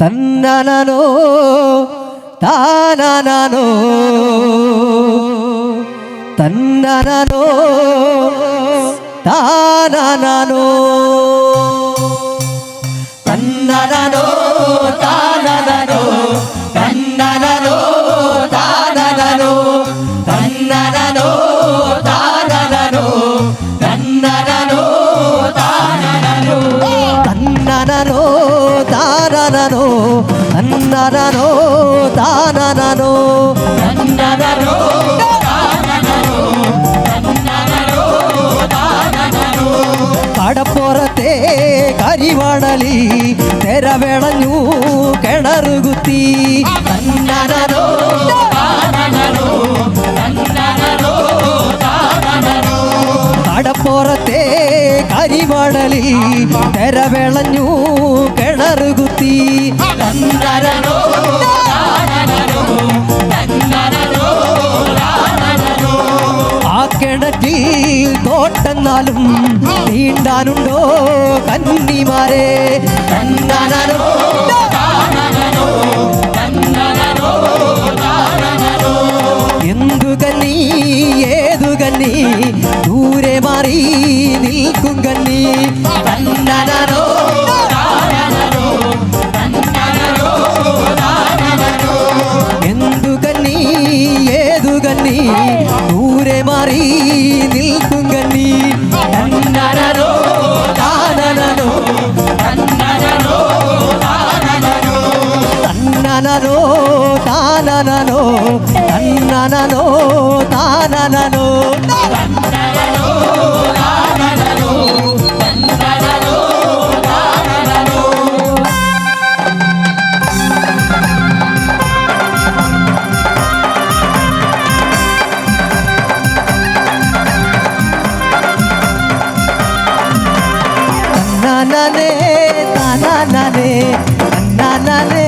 తన్నానో. తానానో తన్నానో. తానానో నన్నరనో నన్నరనో దాననో నన్నరనో കടപ്പുറത്തെ കരിവാണലി തെരവേളഞ്ഞൂ കരിവണലി തെരവിളഞ്ഞു കിണറുകുത്തി തന്നനോ ആ കിണറ്റിൽ തോട്ടെന്നാലും നീണ്ടാനുണ്ടോ കന്നിമാരെ തന്നനോ കന്നി ഏതു കന്നി ദൂരെ മാറി നിൽക്കും കന്നി തന്നനോ എന്തു കന്നി ഏതു കന്നി ദൂരെ മാറി നിൽക്കും వందనను తననే తననే తననే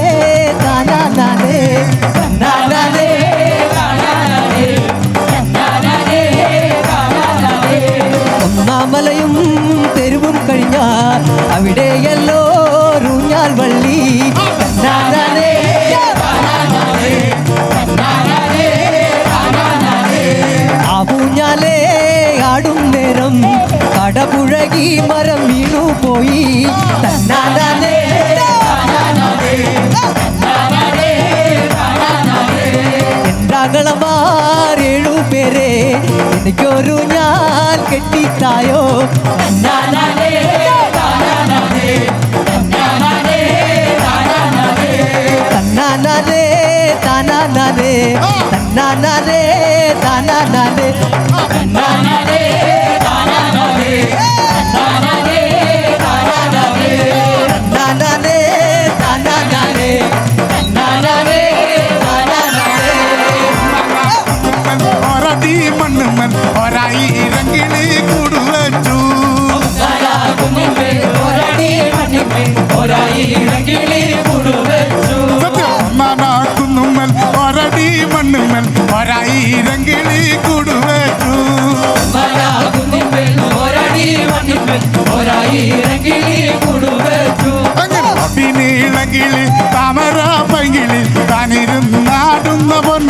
ഒന്നാമലയും തെരുവും കഴിഞ്ഞാൽ അവിടെയല്ലോ ഞാൻ വള്ളി. ആ ആടും നേരം കടപുഴകി മരം വീണു പോയി തന്നാനേ ലായോ പകിളിൽ താമര പകിളിൽ തനിരുന്ന് നാടുന്ന പൊൻ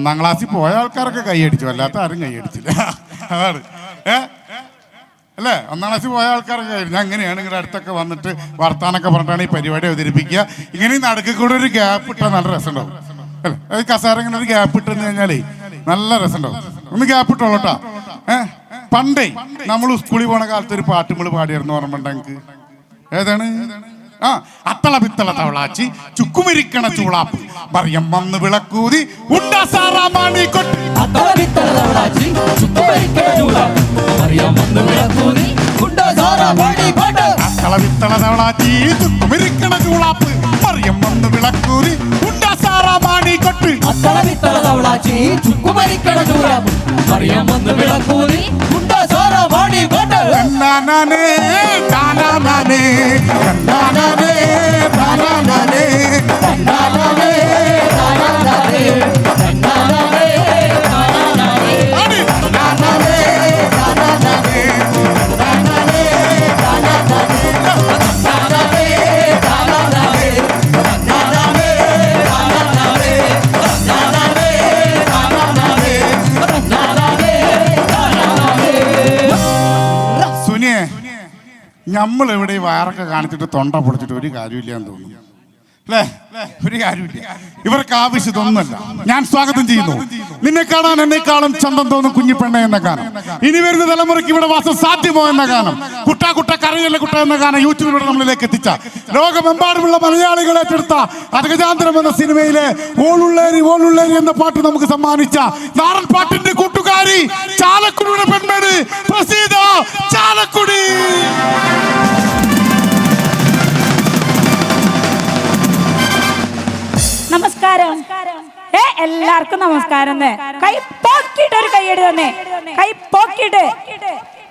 ഒന്നാം ക്ലാസ്സിൽ പോയ ആൾക്കാരൊക്കെ കൈയടിച്ചു അല്ലാത്ത ആരും കൈയടിച്ചില്ല അതാണ്. ഏ? അല്ലേ? ഒന്നാം ക്ലാസ്സിൽ പോയ ആൾക്കാരൊക്കെ ഞാൻ അങ്ങനെയാണ് നിങ്ങളുടെ അടുത്തൊക്കെ വന്നിട്ട് വർത്താനൊക്കെ പറഞ്ഞിട്ടാണ് ഈ പരിപാടി അവതരിപ്പിക്കുക. ഇങ്ങനെ ഈ കൂടെ ഒരു ഗ്യാപ്പ് ഇട്ടാൽ നല്ല രസമുണ്ടാവും. അല്ലേ? അത് കസാര ഇങ്ങനെ ഒരു ഗ്യാപ്പ് ഇട്ടെന്ന് കഴിഞ്ഞാലേ നല്ല രസമുണ്ടാവും. ഒന്ന് ഗ്യാപ്പ് ഇട്ടോളൂട്ടാ ഏ? പണ്ടേ നമ്മൾ സ്കൂളിൽ പോണ കാലത്ത് ഒരു പാട്ട് നമ്മൾ പാടിയായിരുന്നു ഓർമ്മ നിങ്ങൾക്ക് ഏതാണ്? ആ അത്തള പിത്തള തവളാച്ചി ചുക്കുമിരിക്കണ ചൂളാപ്പ്. മറിയം വന്ന് വിളക്കൂതി ഉണ്ട സാറാമാണി കൊട്ടി അത്തള വിത്തള തവളാച്ചി ചുക്കുമരിക്കണ ചൂളാപ്പ്. മറിയം വന്ന് വിളക്കൂതി കുണ്ട സാറ പാടി പാട്ട് അത്തള പിത്തള തവളാച്ചി ചുക്കുമിരിക്കണ ചൂളാപ്പ്. മറിയം വന്ന് വിളക്കൂതി ഉണ്ട സാറാമാണി കൊട്ട് അത്തള തവളാച്ചി ചുക്കുമരിക്കണ ചൂളാപ്പ്. മറിയം വന്ന് വിളക്കൂതി കുണ്ട സാറ പാടി പാട്ട് താനാനാനേ, നമ്മൾ വയറൊക്കെ കാണിച്ചിട്ട് തൊണ്ട പൊടിച്ചിട്ട് ഒരു കാര്യമില്ലാന്ന് തോന്നുന്നു. അല്ലേ ഒരു കാര്യമില്ല. ഇവർക്ക് ആവശ്യം ഇതൊന്നുമല്ല ഞാൻ സ്വാഗതം ചെയ്യുന്നു. നിന്നെ കാണാൻ എന്നെക്കാളും ചന്തം തോന്നും കുഞ്ഞിപ്പെണ്ണ എന്ന ഗാനം. ഇനി വരുന്ന തലമുറയ്ക്ക് ഇവിടെ വാസം സാധ്യമോ എന്ന ഗാനം. കുട്ട കുട്ട കരയല്ല കുട്ട എന്ന ഗാനം യൂട്യൂബിലൂടെ നമ്മളിലേക്ക് എത്തിച്ച. ലോകമെമ്പാടുമുള്ള മലയാളികൾ ഏറ്റെടുത്ത അർഗജാന്തരം എന്ന സിനിമയിലെ ഓളുള്ളേരി ഓളുള്ളേരി എന്ന പാട്ട് നമുക്ക് സമ്മാനിച്ച നാടൻ പാട്ടിന്റെ കൂട്ടുകാരി ചാലക്കുടിയുടെ പെൺമേട് പ്രസീത ചാലക്കുടി. നമസ്കാരം. ഏ എല്ലാവർക്കും നമസ്കാരം. കൈ പോക്കിട്ട് ഒരു കൈയടി തന്നെ കൈ പോക്കിട്ട്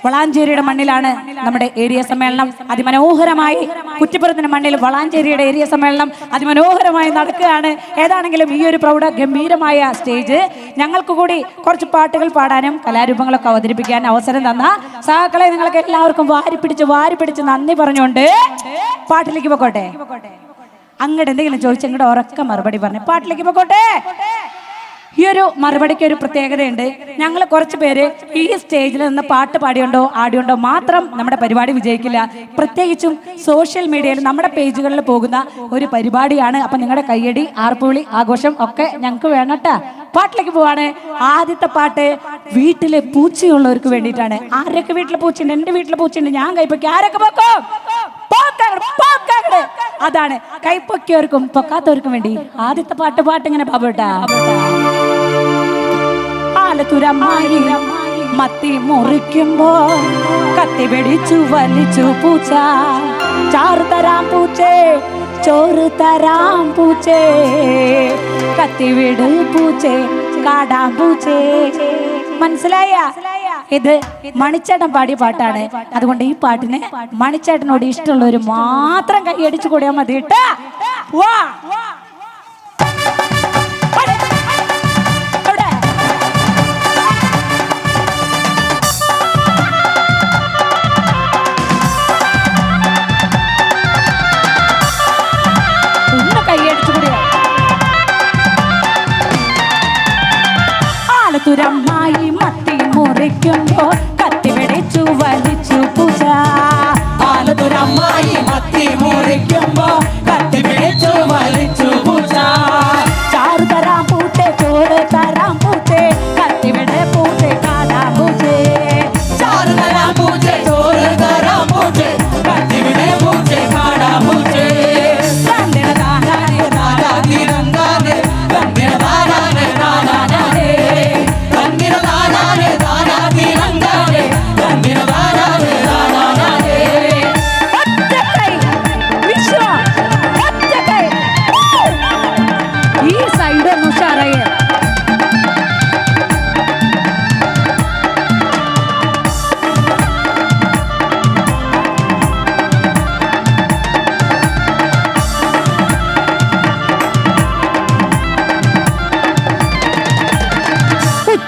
വളാഞ്ചേരിയുടെ മണ്ണിലാണ് നമ്മുടെ ഏരിയ സമ്മേളനം. അതിമനോഹരമായി കുറ്റിപ്പുറത്തിന്റെ മണ്ണിൽ വളാഞ്ചേരിയുടെ ഏരിയ സമ്മേളനം അതിമനോഹരമായി നടക്കുകയാണ്. ഏതാണെങ്കിലും ഈ ഒരു പ്രൗഢ ഗംഭീരമായ സ്റ്റേജ് ഞങ്ങൾക്ക് കൂടി കുറച്ച് പാട്ടുകൾ പാടാനും കലാരൂപങ്ങളൊക്കെ അവതരിപ്പിക്കാൻ അവസരം തന്ന സഹാക്കളെ നിങ്ങൾക്ക് എല്ലാവർക്കും വാരിപ്പിടിച്ച് വാരിപ്പിടിച്ച് വാരി പിടിച്ച് നന്ദി പറഞ്ഞുകൊണ്ട് പാട്ടിലേക്ക് പോക്കോട്ടെ. അങ്ങോട്ട് എന്തെങ്കിലും ചോദിച്ചു അങ്ങോട്ട് ഉറക്ക മറുപടി പറഞ്ഞു പാട്ടിലേക്ക് പോയിക്കോട്ടെ. ഈ ഒരു മറുപടിക്ക് ഒരു പ്രത്യേകതയുണ്ട്. ഞങ്ങൾ കുറച്ച് പേര് ഈ സ്റ്റേജിൽ നിന്ന് പാട്ട് പാടിയുണ്ടോ ആടിയുണ്ടോ മാത്രം നമ്മുടെ പരിപാടി വിജയിക്കില്ല. പ്രത്യേകിച്ചും സോഷ്യൽ മീഡിയയിൽ നമ്മുടെ പേജുകളിൽ പോകുന്ന ഒരു പരിപാടിയാണ്. അപ്പൊ നിങ്ങളുടെ കയ്യടി ആർപ്പുവിളി ആഘോഷം ഒക്കെ ഞങ്ങൾക്ക് വേണട്ടാ പാട്ടിലേക്ക് പോവാണ്. ആദ്യത്തെ പാട്ട് വീട്ടിലെ പൂച്ചയുള്ളവർക്ക് വേണ്ടിയിട്ടാണ്. ആരൊക്കെ വീട്ടിലെ പൂച്ചയുണ്ട്? എന്റെ വീട്ടിലെ പൂച്ചയുണ്ട്. ഞാൻ കൈപ്പൊക്കെ ആരൊക്കെ പൊക്കോ. അതാണ് കൈപ്പൊക്കിയവർക്കും പൊക്കാത്തവർക്കും വേണ്ടി ആദ്യത്തെ പാട്ട് പാട്ട് ഇങ്ങനെ ആലത്തുരമ്മായി മത്തി മുറിക്കുമ്പോ കത്തി പിടിച്ചു വലിച്ചു പൂച്ച. ചാറ് തരാം പൂച്ചേ ചോറ് തരാം പൂച്ചേ. കത്തി വിട് പൂച്ചേ കാടാം പൂച്ചേ. മനസ്സിലായ? ഇത് മണിച്ചേട്ടൻ പാടിയ പാട്ടാണ്. അതുകൊണ്ട് ഈ പാട്ടിന് മണിച്ചേട്ടനോട് ഇഷ്ടമുള്ളവർ മാത്രം കൈയടിച്ചു കൂടിയാൽ മതി കേട്ടാ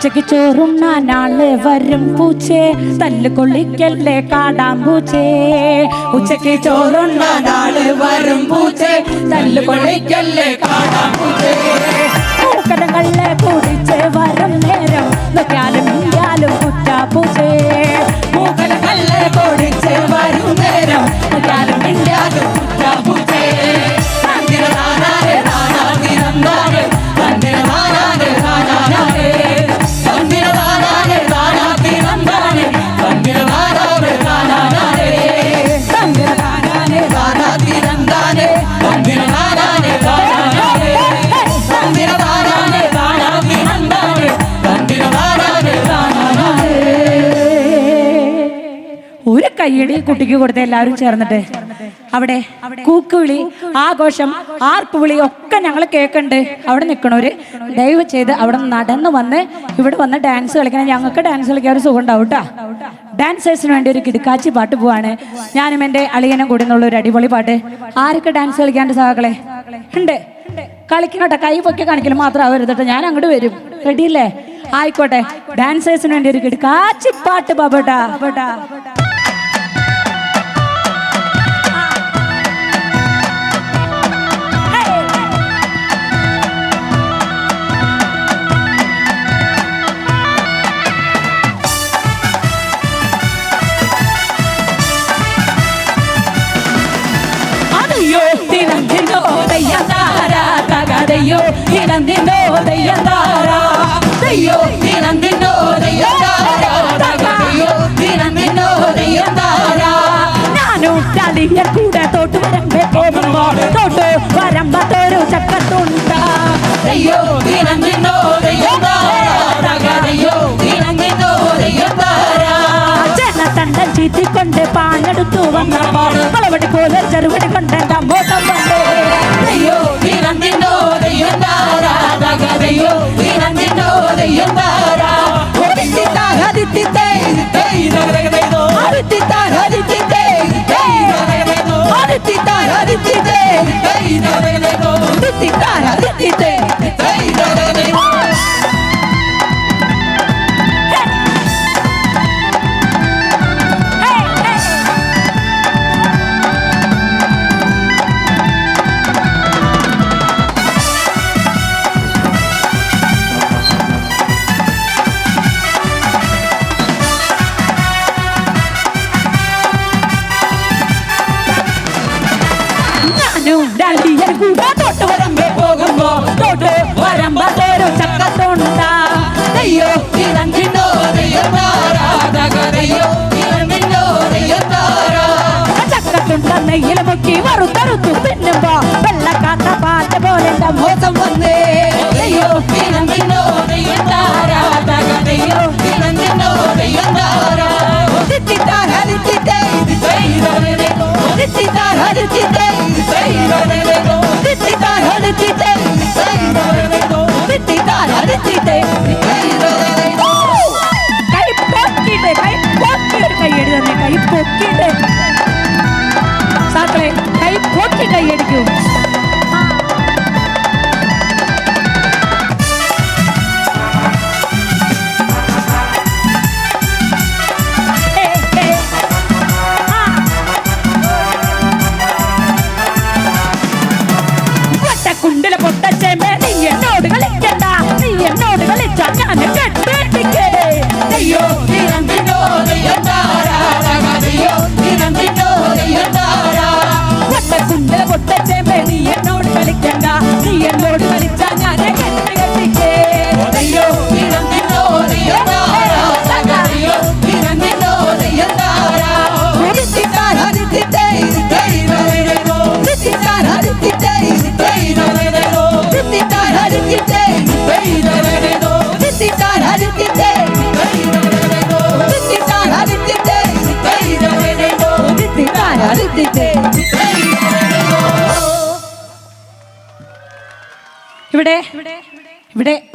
ഉച്ചയ്ക്ക് ചോറുണ്ണാൻ ആൾ വരും പൂച്ചേ. തല്ല് കൊള്ളിക്കല്ലേ കാടാം പൂച്ചേ. ഉച്ചയ്ക്ക് ചോറുണ്ണാൻ നാൾ വരും പൂച്ചേ. തല്ല് കൊള്ളിക്കല്ലേ കാടാം പൂച്ച. കടകളിലെ കുടിച്ച് വരും നേരം നോക്കിയാലും ഇയാലും കുറ്റ പൂച്ചേ. മൂക്കല കുടിച്ച് വരും നേരം നോക്കിയാലും മിണ്ടാലും കുറ്റാപൂച്ചേ തന്നിര കുട്ടിക്ക് കൊടുത്ത എല്ലാവരും ചേർന്നിട്ട്. അവിടെ കൂക്കുവിളി ആഘോഷം ആർപ്പുവിളി ഒക്കെ ഞങ്ങൾ കേൾക്കുന്നുണ്ട് അവിടെ നിൽക്കണവര് ദയവ് ചെയ്ത് അവിടെ നടന്ന് വന്ന് ഇവിടെ വന്ന് ഡാൻസ് കളിക്കണം. ഞങ്ങൾക്ക് ഡാൻസ് കളിക്കാൻ ഒരു സുഖം ഉണ്ടാവും കേട്ടോ ഡാൻസേഴ്സിന് വേണ്ടി ഒരു കിടക്കാച്ചി പാട്ട് പോവാണ്. ഞാനും എന്റെ അളിയനും കൂടി എന്നുള്ള ഒരു അടിപൊളി പാട്ട്. ആരൊക്കെ ഡാൻസ് കളിക്കാണ്ട് സഹാക്കളെ ഉണ്ട്. കളിക്കണോട്ടെ കൈ പൊക്കി കാണിക്കൽ മാത്രം ആവരുത് കേട്ടോ ഞാൻ അങ്ങോട്ട് വരും. റെഡിയല്ലേ ആയിക്കോട്ടെ. ഡാൻസേഴ്സിന് വേണ്ടി ഒരു കിടക്കാച്ചി പാട്ട് ബാബട്ടാ തകതയോ തിരഞ്ഞോ ദയ്യന്താര ദയ്യോ തിരഞ്ഞോ ദയ്യന്താര ദയ്യോ തിരഞ്ഞോ ദയ്യന്താര ഞാനും തളിയ കൂടെ തോട്ട് വരമ്പേ പോകുമ്പോ തോട്ട് വരമ്പത്തൊരു ചക്കത്തുണ്ട. ദയ്യോ തിരഞ്ഞോ ദയ്യന്താര തകതയോ തിരഞ്ഞോ ദയ്യന്താര ജനത്തണ്ടൻ ചീറ്റിക്കൊണ്ട് പാഞ്ഞെടുത്തു വന്നപ്പോൾ കളവടി പോലെ ചെറുപടി കൊണ്ട്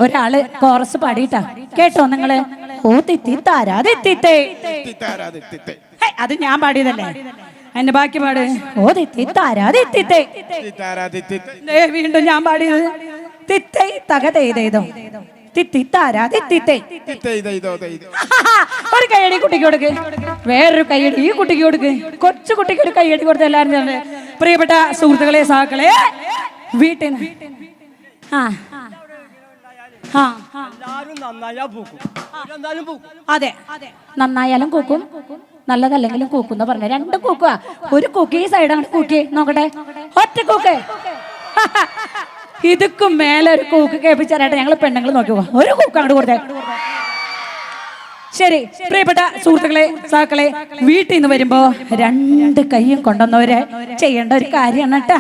ഒരാൾ കോറസ് പാടിയിട്ടാ. കേട്ടോ നിങ്ങൾ? ഓ തിത്തി താരാ ഹേ, അത് ഞാൻ പാടിയതല്ലേ? എന്റെ ബാക്കി പാട്. ഓ തിത്തി താരാ ദേ, വീണ്ടും ഞാൻ പാടിയത്. തിത്തൈ തകതേതേതോ തിത്തി താരാ തിത്തിത്തേ ഒരു കൈയടി കുട്ടിക്ക് കൊടുക്ക്. വേറൊരു കൈയടി ഈ കുട്ടിക്ക് കൊടുക്ക്. കൊച്ചു കുട്ടിക്ക് ഒരു കൈയടി കൊടുത്ത് എല്ലാവരും പ്രിയപ്പെട്ട സുഹൃത്തുക്കളെ സഹാക്കളെ വീട്ടിൽ ആ. എല്ലാരും നന്നായാ പൂക്കും. എന്തായാലും പൂക്കും. അതെ. നന്നായാലും കൂക്കും നല്ലതല്ലെങ്കിലും കൂക്കും എന്ന് പറഞ്ഞ. രണ്ട് കൂക്കുക ഒരു കൂക്ക് ഈ സൈഡ് അങ്ങോട്ട് കൂക്കി. നോക്കട്ടെ. ഒറ്റ കൂക്ക്. ഇതുക്കും മേലെ ഒരു കൂക്ക് കേൾപ്പിച്ചാലായിട്ട് ഞങ്ങൾ പെണ്ണുങ്ങൾ നോക്കി പോവാം. ഒരു കൂക്ക് അങ്ങോട്ട് കൊടുത്തേ. ശരി. പ്രിയപ്പെട്ട സുഹൃത്തുക്കളെ സാക്കളെ വീട്ടിൽ നിന്ന് വരുമ്പോ രണ്ട് കൈയും കൊണ്ടുവന്നവരെ ചെയ്യേണ്ട ഒരു കാര്യമാണ് കേട്ടാ.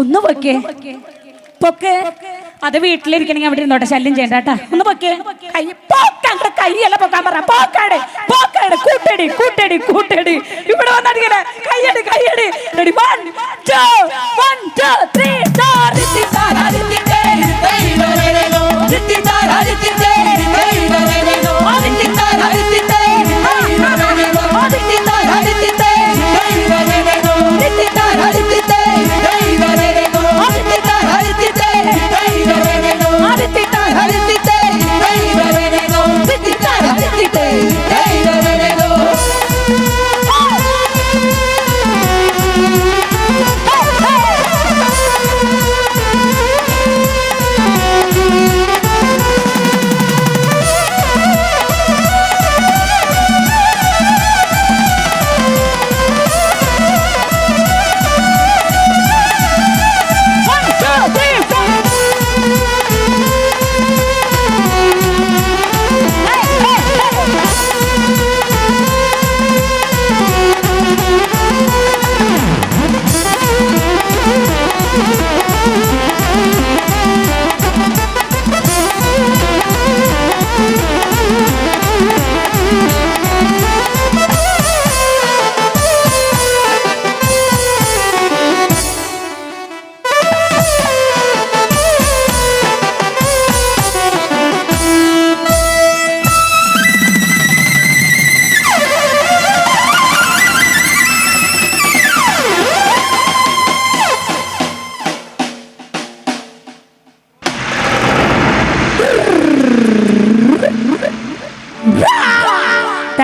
ഒന്ന് പൊക്കേ. പൊക്ക്. അത് വീട്ടിലിരിക്കണെങ്കിൽ അവിടെ ഇരുന്നോട്ടെ ശല്യം ചെയ്യണ്ട ഒന്ന് പൊക്കേ. കൈ പോക്കാണ്ട് കൈയല്ല പൊക്കാൻ പറ. പോക്കാട് പോക്കാട്. കൂട്ടടി കൂട്ടടി കൂട്ടടി. ഇവിടെ വന്നടിക്കണേ. കൈയടി കൈയടി. Ready one two one two three